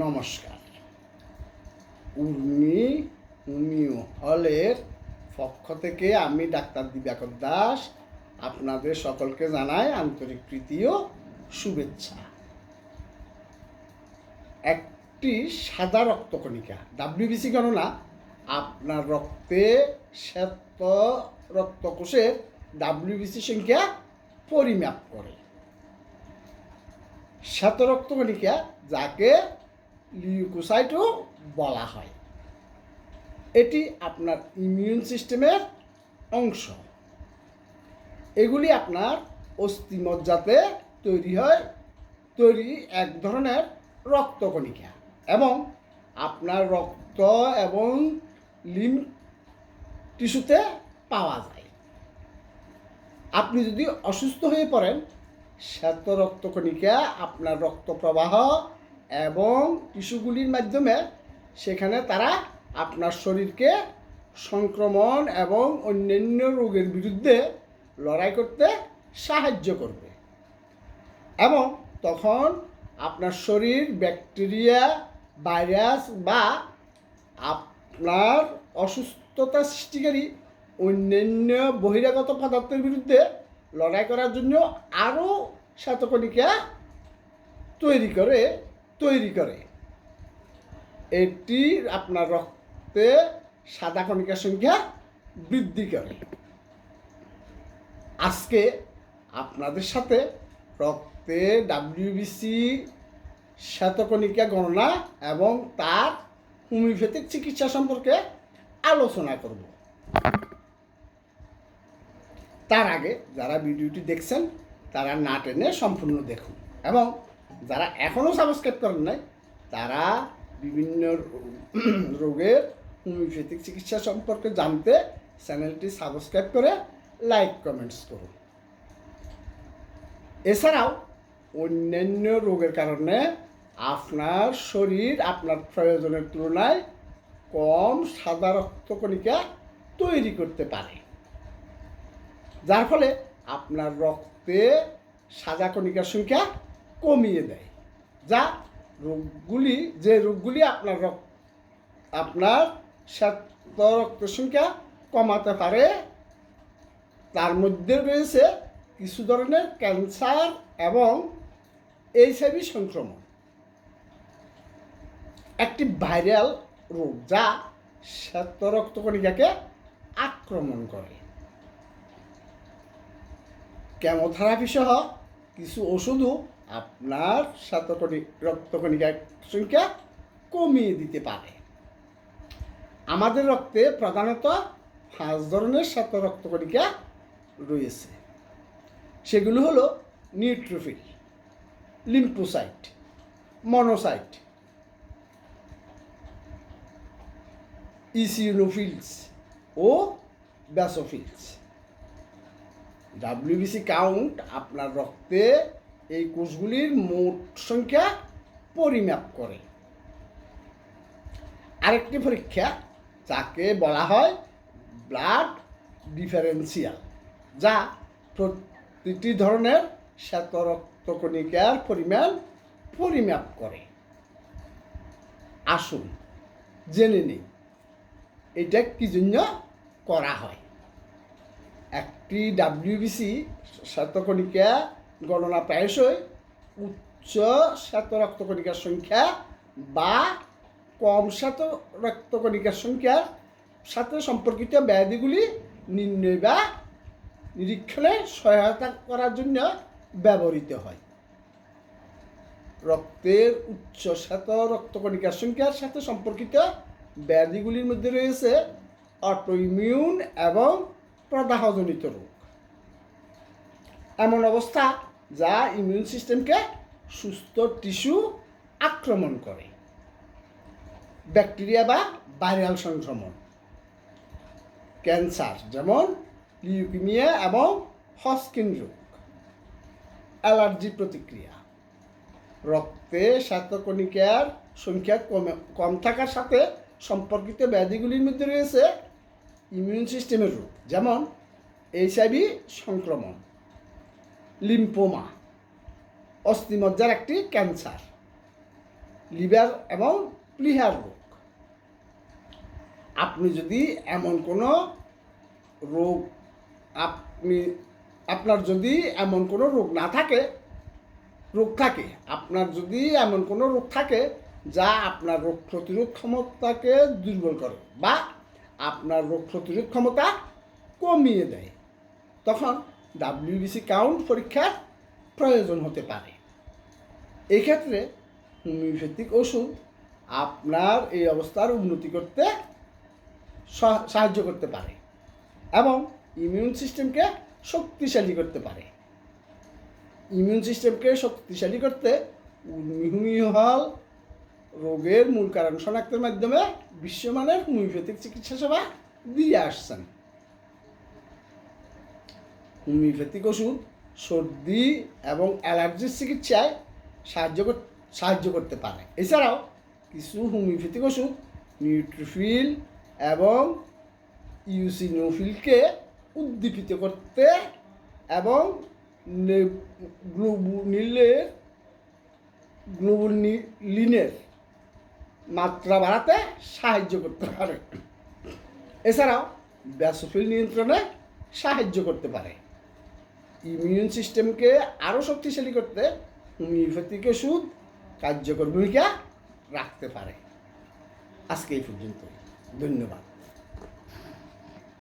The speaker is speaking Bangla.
নমস্কার। উর্মি হোমিও হলের পক্ষ থেকে আমি ডাক্তার দিবাকর দাস আপনাদের সকলকে জানাই আন্তরিক প্রীতি ও শুভেচ্ছা। একটি সাদা রক্তকণিকা ডাব্লিউবিসি গণনা, আপনার রক্তে শ্বেত রক্তকোষের ডাব্লিউবিসি সংখ্যা পরিমাপ করে। শ্বেত রক্তকণিকা যাকে লিউকোসাইটও বলা হয় এটি আপনার ইমিউন সিস্টেমের অংশ। এগুলি আপনার অস্থিমজ্জাতে তৈরি হয়, তৈরি এক ধরনের রক্তকণিকা এবং আপনার রক্ত এবং লিম টিস্যুতে পাওয়া যায়। আপনি যদি অসুস্থ হয়ে পড়েন, শ্বেত রক্তকণিকা, আপনার রক্ত প্রবাহ এবং টিস্যুগুলির মাধ্যমে সেখানে তারা আপনার শরীরকে সংক্রমণ এবং অন্যান্য রোগের বিরুদ্ধে লড়াই করতে সাহায্য করবে। এবং তখন আপনার শরীর, ব্যাকটেরিয়া, ভাইরাস বা আপনার অসুস্থতা সৃষ্টিকারী অন্যান্য বহিরাগত পদার্থের বিরুদ্ধে লড়াই করার জন্য আরও শ্বেতকণিকা তৈরি করে তৈরি করে। এটি আপনার রক্তে সাদা কণিকার সংখ্যা বৃদ্ধি করে। আজকে আপনাদের সাথে রক্তে ডাব্লিউবিসি শ্বেতকণিকা গণনা এবং তার হোমিওপ্যাথিক চিকিৎসা সম্পর্কে আলোচনা করব। তার আগে যারা ভিডিওটি দেখছেন, তারা না টেনে সম্পূর্ণ দেখুন এবং যারা এখনও সাবস্ক্রাইব করেন নাই, তারা বিভিন্ন রোগের হোমিওপ্যাথিক চিকিৎসা সম্পর্কে জানতে চ্যানেলটি সাবস্ক্রাইব করে লাইক কমেন্টস করুন। এছাড়াও অন্যান্য রোগের কারণে আপনার শরীর আপনার প্রয়োজনের তুলনায় কম সাদা রক্তকণিকা তৈরি করতে পারে। যার ফলে আপনার রক্তে সাদা কণিকার সংখ্যা কমিয়ে দেয়। যা রোগগুলি, যে রোগগুলি আপনার রক্ত, আপনার শ্বেত রক্ত সংখ্যা কমাতে পারে, তার মধ্যে রয়েছে কিছু ধরনের ক্যান্সার এবং এইচআইভি সংক্রমণ। একটি ভাইরাল রোগ যা শ্বেত রক্তকণিকাকে আক্রমণ করে। কেমোথেরাপি সহ কিছু ওষুধও আপনার শ্বেতকণি রক্তকণিকার সংখ্যা কমিয়ে দিতে পারে। আমাদের রক্তে প্রধানত পাঁচ ধরনের শ্বেত রক্তকণিকা রয়েছে। সেগুলো হলো নিউট্রোফিল লিম্পোসাইট মনোসাইট ইসিনোফিলস ও ব্যাসোফিলস। ডাব্লিউবিসি কাউন্ট আপনার রক্তে এই কোষগুলির মোট সংখ্যা পরিমাপ করে। আরেকটি পরীক্ষা যাকে বলা হয় ব্লাড ডিফারেন্সিয়াল যা প্রতিটি ধরনের শ্বেত রক্তকণিকার পরিমাণ পরিমাপ করে। আসুন জেনে নিই, এটা কি জন্য করা হয়? একটি ডাব্লিউবিসি শ্বেতকণিকা গণনা প্রায়শই উচ্চ শ্বেত রক্তকণিকার সংখ্যা বা কম শ্বেত রক্তকণিকার সংখ্যার সাথে সম্পর্কিত ব্যাধিগুলি নির্ণয় বা নিরীক্ষণে সহায়তা করার জন্য ব্যবহৃত হয়। রক্তের উচ্চ শ্বেত রক্তকণিকার সংখ্যার সাথে সম্পর্কিত ব্যাধিগুলির মধ্যে রয়েছে অটোইমিউন এবং প্রদাহজনিত রোগ। এমন অবস্থা যা ইমিউন সিস্টেমকে সুস্থ টিস্যু আক্রমণ করে। ব্যাকটেরিয়া বা ভাইরাল সংক্রমণ। ক্যান্সার যেমন লিউকিমিয়া এবং হস্কিন রোগ। অ্যালার্জি প্রতিক্রিয়া। রক্তে শ্বেতকণিকার সংখ্যা কমে কম থাকার সাথে সম্পর্কিত ব্যাধিগুলির মধ্যে রয়েছে ইমিউন সিস্টেমের রোগ, যেমন এইচআইভি সংক্রমণ। লিম্পোমা অস্থিমজ্জার একটি ক্যান্সার লিভার এবং প্লিহার রোগ। আপনি যদি এমন কোনো রোগ, আপনি, আপনার যদি এমন কোনো রোগ না থাকে, রোগ থাকে, আপনার যদি এমন কোনো রোগ থাকে যা আপনার রোগ প্রতিরোধ ক্ষমতাকে দুর্বল করে বা আপনার রোগ প্রতিরোধ ক্ষমতা কমিয়ে দেয়, তখন ডাব্লিউবিসি কাউন্ট পরীক্ষার প্রয়োজন হতে পারে। এক্ষেত্রে হোমিওপ্যাথিক ওষুধ আপনার এই অবস্থার উন্নতি করতে সাহায্য করতে পারে এবং ইমিউন সিস্টেমকে শক্তিশালী করতে পারে। ইমিউন সিস্টেমকে শক্তিশালী করতে হল রোগের মূল কারণ শনাক্তের মাধ্যমে বিশ্বমানের হোমিওপ্যাথিক চিকিৎসা সেবা দিয়ে আসছেন। হোমিওপ্যাথিক ওষুধ, সর্দি এবং অ্যালার্জির চিকিৎসায় সাহায্য সাহায্য করতে পারে। এছাড়াও কিছু হোমিওপ্যাথিক ওষুধ নিউট্রিফিল এবং ইউসিনোফিলকে উদ্দীপিত করতে এবং গ্লুবুনিলের গ্লুবুলিনের মাত্রা বাড়াতে সাহায্য করতে পারে। এছাড়াও ব্যাসোফিল নিয়ন্ত্রণে সাহায্য করতে পারে। ইমিউন সিস্টেমকে আরও শক্তিশালী করতে হোমিওপ্যাথিক ওষুধ কার্যকর ভূমিকা রাখতে পারে। আজকে এই পর্যন্ত ধন্যবাদ।